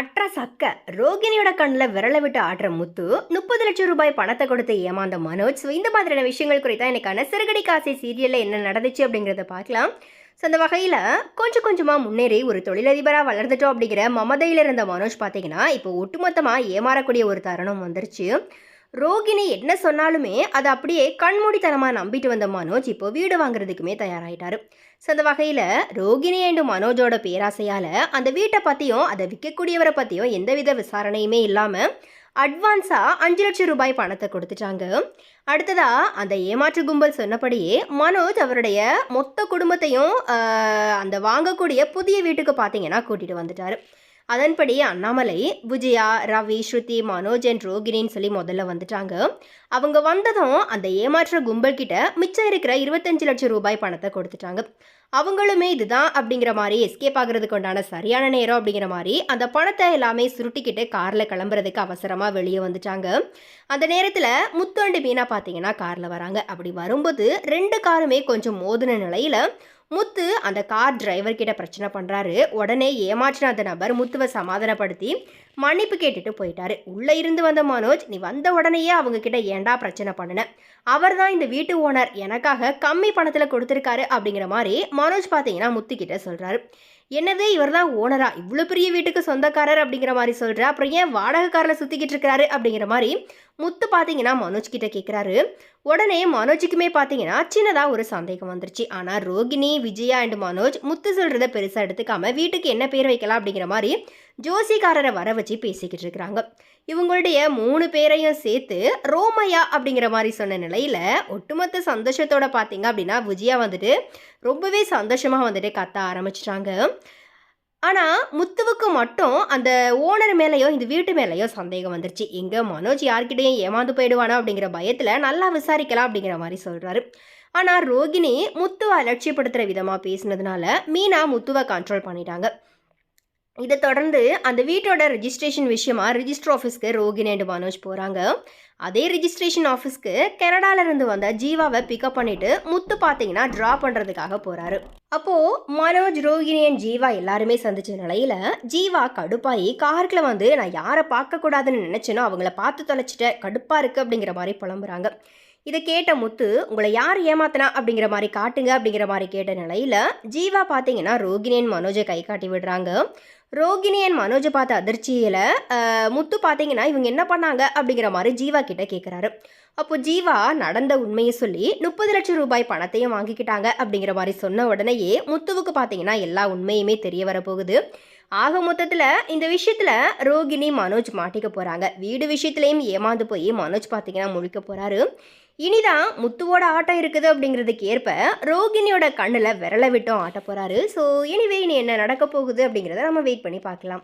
அற்ற சக்க. ரோகிணியோட கண்ணில் விரலை விட்டு ஆடுற முத்து முப்பது லட்சம் ரூபாய் பணத்தை கொடுத்து ஏமாந்த மனோஜ். ஸோ இந்த மாதிரியான விஷயங்கள் குறித்தா எனக்கான சிறுகடி காசை சீரியலில் என்ன நடந்துச்சு அப்படிங்கிறத பார்க்கலாம். ஸோ அந்த வகையில் கொஞ்சம் கொஞ்சமாக முன்னேறி ஒரு தொழிலதிபராக வளர்ந்துட்டோம் அப்படிங்கிற மமதையில் இருந்த மனோஜ் பார்த்தீங்கன்னா இப்போ ஒட்டுமொத்தமாக ஏமாறக்கூடிய ஒரு தருணம் வந்துருச்சு. ரோகிணி என்ன சொன்னாலுமே அதை அப்படியே கண்மூடித்தனமாக நம்பிட்டு வந்த மனோஜ் இப்போ வீடு வாங்குறதுக்குமே தயாராகிட்டாரு ஸோ அந்த வகையில் ரோகிணி அண்டு மனோஜோட பேராசையால் அந்த வீட்டை பற்றியும் அதை விற்கக்கூடியவரை பற்றியும் எந்தவித விசாரணையுமே இல்லாமல் அட்வான்ஸாக அஞ்சு லட்சம் ரூபாய் பணத்தை கொடுத்துட்டாங்க. அடுத்ததாக அந்த ஏமாற்று கும்பல் சொன்னபடியே மனோஜ் அவருடைய மொத்த குடும்பத்தையும் அந்த வாங்கக்கூடிய புதிய வீட்டுக்கு பார்த்தீங்கன்னா கூட்டிகிட்டு வந்துட்டார். அதன்படி அண்ணாமலை விஜயா ரவி ஸ்ருதி மனோஜ் அண்ட் ரோகிணின்னு சொல்லி முதல்ல வந்துட்டாங்க. அவங்க வந்ததும் அந்த ஏமாற்ற கும்பல் கிட்ட மிச்சம் இருக்கிற இருபத்தஞ்சு லட்சம் ரூபாய் பணத்தை கொடுத்துட்டாங்க. அவங்களுமே இதுதான் அப்படிங்கிற மாதிரி எஸ்கேப் ஆகுறதுக்கு உண்டான சரியான நேரம் அப்படிங்கிற மாதிரி அந்த பணத்தை எல்லாமே சுருட்டிக்கிட்டு காரில் கிளம்புறதுக்கு அவசரமாக வெளியே வந்துட்டாங்க. அந்த நேரத்தில் முத்து மீனா பார்த்தீங்கன்னா காரில் வராங்க. அப்படி வரும்போது ரெண்டு காருமே கொஞ்சம் மோதின நிலையில் முத்து அந்த கார் டிரைவர் கிட்ட பிரச்சனை பண்ணுறாரு உடனே ஏமாற்றின அந்த நபர் முத்துவை சமாதானப்படுத்தி மன்னிப்பு கேட்டுட்டு போயிட்டாரு. உள்ளே இருந்து வந்த மனோஜ் நீ வந்த உடனேயே அவங்க கிட்ட ஏன்டா பிரச்சனை பண்ணின? அவர் தான் இந்த வீட்டு ஓனர். எனக்காக கம்மி பணத்தில் கொடுத்துருக்காரு. அப்படிங்கிற மாதிரி மனோஜ் பார்த்தீங்கன்னா முத்துக்கிட்ட சொல்கிறாரு என்னது இவர் தான் ஓனரா? இவ்வளோ பெரிய வீட்டுக்கு சொந்தக்காரர் அப்படிங்கிற மாதிரி சொல்கிற அப்புறம் ஏன் வாடகைக்காரில் சுற்றிக்கிட்டு இருக்காரு அப்படிங்கிற மாதிரி முத்து பார்த்தீங்கன்னா மனோஜ் கிட்ட கேட்குறாரு உடனே மனோஜுக்குமே பார்த்தீங்கன்னா சின்னதாக ஒரு சந்தேகம் வந்துருச்சு. ஆனால் ரோகிணி விஜயா அண்ட் மனோஜ் முத்து சொல்கிறத பெருசாக எடுத்துக்காம வீட்டுக்கு என்ன பேர் வைக்கலாம் அப்படிங்கிற மாதிரி ஜோசிக்காரரை வர வச்சு பேசிக்கிட்டு இருக்கிறாங்க. இவங்களுடைய மூணு பேரையும் சேர்த்து ரோமையா அப்படிங்கிற மாதிரி சொன்ன நிலையில் ஒட்டுமொத்த சந்தோஷத்தோட பார்த்தீங்க அப்படின்னா விஜயா வந்துட்டு ரொம்பவே சந்தோஷமாக வந்துட்டு கத்த ஆரம்பிச்சிட்டாங்க. ஆனால் முத்துவுக்கு மட்டும் அந்த ஓனர் மேலேயோ இந்த வீட்டு மேலேயோ சந்தேகம் வந்துருச்சு. எங்கே மனோஜ் யார்கிட்டையும் ஏமாந்து போயிடுவானோ அப்படிங்கிற பயத்தில் நல்லா விசாரிக்கலாம் அப்படிங்கிற மாதிரி சொல்கிறாரு ஆனால் ரோகிணி முத்துவை அலட்சியப்படுத்துகிற விதமாக பேசினதுனால மீனா முத்துவை கண்ட்ரோல் பண்ணிட்டாங்க. இதை தொடர்ந்து அந்த வீட்டோட ரிஜிஸ்ட்ரேஷன் விஷயமா ரிஜிஸ்டர் ஆஃபீஸ்க்கு ரோகிணி அண்ட் மனோஜ் போகிறாங்க அதே ரிஜிஸ்ட்ரேஷன் ஆஃபீஸ்க்கு கனடாலேருந்து வந்த ஜீவாவை பிக்கப் பண்ணிட்டு முத்து பார்த்தீங்கன்னா ட்ரா பண்ணுறதுக்காக போகிறாரு அப்போது மனோஜ் ரோகிணி அண்ட் ஜீவா எல்லாருமே சந்திச்ச நிலையில் ஜீவா கடுப்பாயி கார்க்கில் வந்து நான் யாரை பார்க்கக்கூடாதுன்னு நினச்சேனோ அவங்கள பார்த்து தொலைச்சிட்டேன். கடுப்பாக இருக்குது அப்படிங்கிற மாதிரி புலம்புறாங்க. இதை கேட்ட முத்து உங்களை யார் ஏமாத்தினா? அப்படிங்கிற மாதிரி காட்டுங்க அப்படிங்கிற மாதிரி கேட்ட நிலையில் ஜீவா பார்த்தீங்கன்னா ரோகிணியன் மனோஜை கை காட்டி விடுறாங்க. ரோகிணி அண்ட் மனோஜை பார்த்த அதிர்ச்சியில் முத்து பார்த்தீங்கன்னா இவங்க என்ன பண்ணாங்க? அப்படிங்கிற மாதிரி ஜீவா கிட்ட கேட்குறாரு அப்போ ஜீவா நடந்த உண்மையை சொல்லி முப்பது லட்சம் ரூபாய் பணத்தையும் வாங்கிக்கிட்டாங்க அப்படிங்கிற மாதிரி சொன்ன உடனேயே முத்துவுக்கு பார்த்தீங்கன்னா எல்லா உண்மையுமே தெரிய வரப்போகுது. ஆக மொத்தத்தில் இந்த விஷயத்தில் ரோகிணி மனோஜ் மாட்டிக்க போகிறாங்க வீடு விஷயத்துலையும் ஏமாந்து போய் மனோஜ் பார்த்தீங்கன்னா முழிக்க போகிறாரு இனிதான் முத்துவோட ஆட்டம் இருக்குது அப்படிங்கிறதுக்கு ஏற்ப ரோகிணியோட கண்ணில் விரலை விட்டும் ஆட்ட போகிறாரு ஸோ எனிவே இனி என்ன நடக்க போகுது அப்படிங்கிறத நம்ம வெயிட் பண்ணி பார்க்கலாம்.